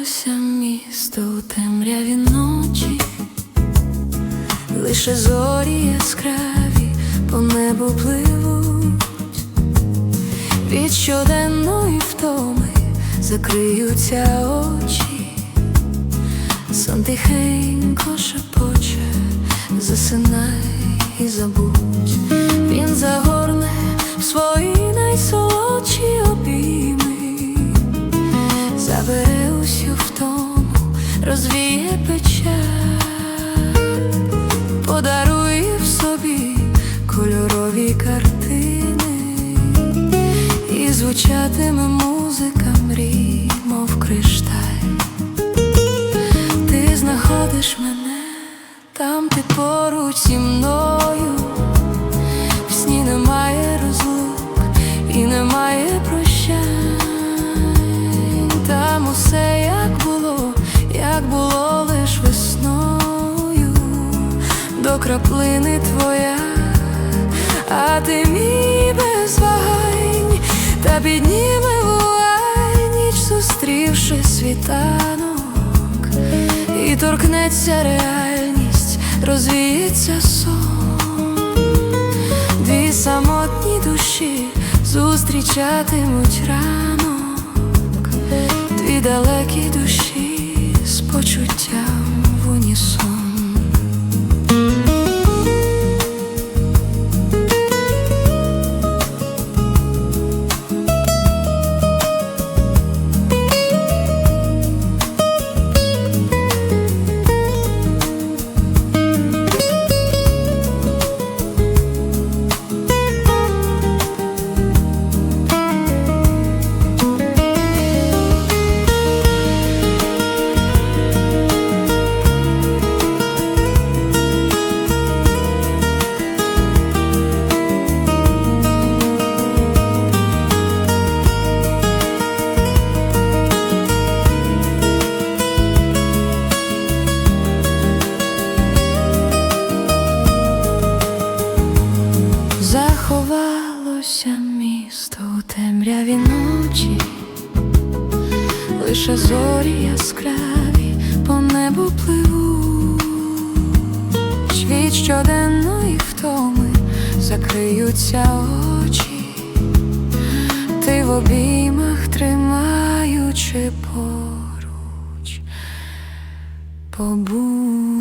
здалося місто у темряві ночі, лише зорі яскраві по небу пливуть, від щоденної втоми закриються очі, сон тихенько шепоче, засинай і забудь. Розвіє печаль, подарує в собі кольорові картини, і звучатиме музика мрій, мов кришталь. Ти знаходиш мене, там ти поруч зі мною, краплини твоя, а ти мій без вагань, та підніме вуаль, ніч зустрівши світанок, і торкнеться реальність, розвіється сон. Дві самотні душі зустрічатимуть ранок, дві далекі душі з почуттям в унісон. Ночі, лише зорі яскраві по небу пливуть, від щоденної втоми закриються очі, ти в обіймах тримаючи поруч побудь.